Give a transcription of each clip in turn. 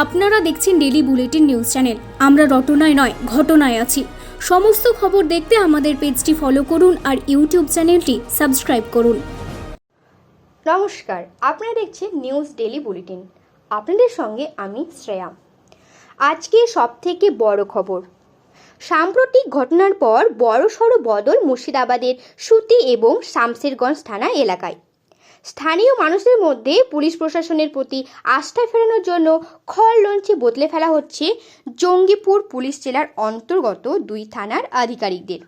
আপনারা দেখছেন daily bulletin news channel আমরা রটনায় নয়, ঘটনায় আছি। সমস্ত খবর দেখতে আমাদের পেজটি ফলো করুন আর ইউটিউব চ্যানেলটি সাবস্ক্রাইব করুন। নমস্কার, আপনারা দেখছেন নিউজ ডেলি বুলেটিন আপনাদের সঙ্গে আমি শ্রেয়া। আজকে সব থেকে বড় খবর। সাম্প্রতিক ঘটনার পর বড়সড় বদল মুর্শিদাবাদের সুতি এবং শামসেরগঞ্জ থানা এলাকায়। স্থানীয় মানুষদের মধ্যে পুলিশ প্রশাসনের প্রতি আস্থা ফেরানোর জন্য খড় লঞ্চে বদলে ফেলা হচ্ছে জঙ্গিপুর পুলিশ জেলার অন্তর্গত দুই থানার আধিকারিকদের।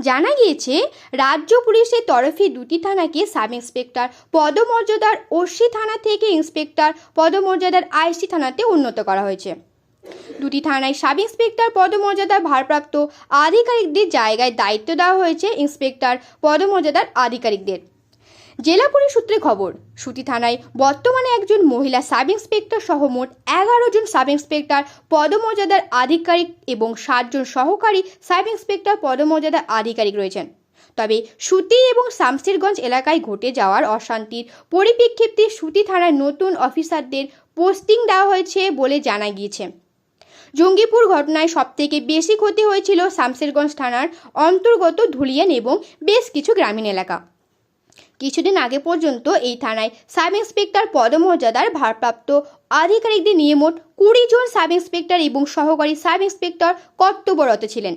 জানা গিয়েছে, রাজ্য পুলিশের তরফে দুটি থানাকে সাব ইন্সপেক্টর পদমর্যাদার ওসি থানা থেকে ইন্সপেক্টর পদমর্যাদার আইসি থানাতে উন্নত করা হয়েছে। দুটি থানায় সাব ইন্সপেক্টর পদমর্যাদার ভারপ্রাপ্ত আধিকারিকদের জায়গায় দায়িত্ব দেওয়া হয়েছে ইন্সপেক্টর পদমর্যাদার আধিকারিকদের। জেলা পুলিশ সূত্রে খবর, সুতি থানায় বর্তমানে একজন মহিলা সাব ইন্সপেক্টর সহ মোট এগারো জন সাব ইন্সপেক্টর, পদমর্যাদার আধিকারিক এবং সাতজন সহকারী সাব ইন্সপেক্টর, পদমর্যাদার আধিকারিক রয়েছেন। তবে সুতি এবং শামসিরগঞ্জ এলাকায় ঘটে যাওয়ার অশান্তির পরিপ্রেক্ষিতে সুতি থানার নতুন অফিসারদের পোস্টিং দেওয়া হয়েছে বলে জানা গিয়েছে। জঙ্গিপুর ঘটনায় সবথেকে বেশি ক্ষতি হয়েছিল শামসেরগঞ্জ থানার অন্তর্গত ধুলিয়ান এবং বেশ কিছু গ্রামীণ এলাকা। কিছুদিন আগে পর্যন্ত এই থানায় সাব ইন্সপেক্টর পদমর্যাদার ভারপ্রাপ্ত আধিকারিকদের নিয়ে মোট কুড়ি জন সাব ইন্সপেক্টর এবং সহকারী সাব ইন্সপেক্টর কর্তব্যরত ছিলেন।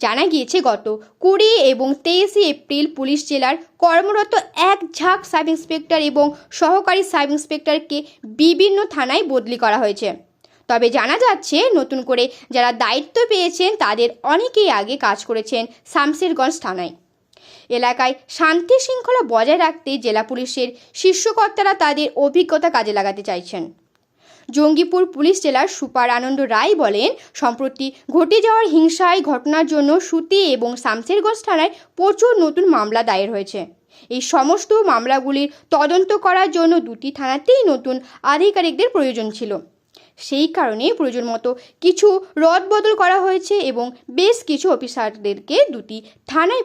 জানা গিয়েছে, গত কুড়ি এবং তেইশে এপ্রিল পুলিশ জেলার কর্মরত এক ঝাঁক সাব ইন্সপেক্টর এবং সহকারী সাব ইন্সপেক্টরকে বিভিন্ন থানায় বদলি করা হয়েছে। তবে জানা যাচ্ছে, নতুন করে যারা দায়িত্ব পেয়েছেন তাদের অনেকেই আগে কাজ করেছেন শামসেরগঞ্জ থানায়। এলাকায় শান্তি শৃঙ্খলা বজায় রাখতে জেলা পুলিশের শীর্ষকর্তারা তাদের অভিজ্ঞতা কাজে লাগাতে চাইছেন। জঙ্গিপুর পুলিশ জেলার সুপার আনন্দ রায় বলেন, সম্প্রতি ঘটে যাওয়ার হিংসায় ঘটনার জন্য সুতি এবং শামসেরগঞ্জ থানায় প্রচুর নতুন মামলা দায়ের হয়েছে। এই সমস্ত মামলাগুলির তদন্ত করার জন্য দুটি থানাতেই নতুন আধিকারিকদের প্রয়োজন ছিল। সেই কারণে প্রয়োজন মতো কিছু রদবদল করা হয়েছে এবং বেশ কিছু অফিসারদেরকে দুটি থানায়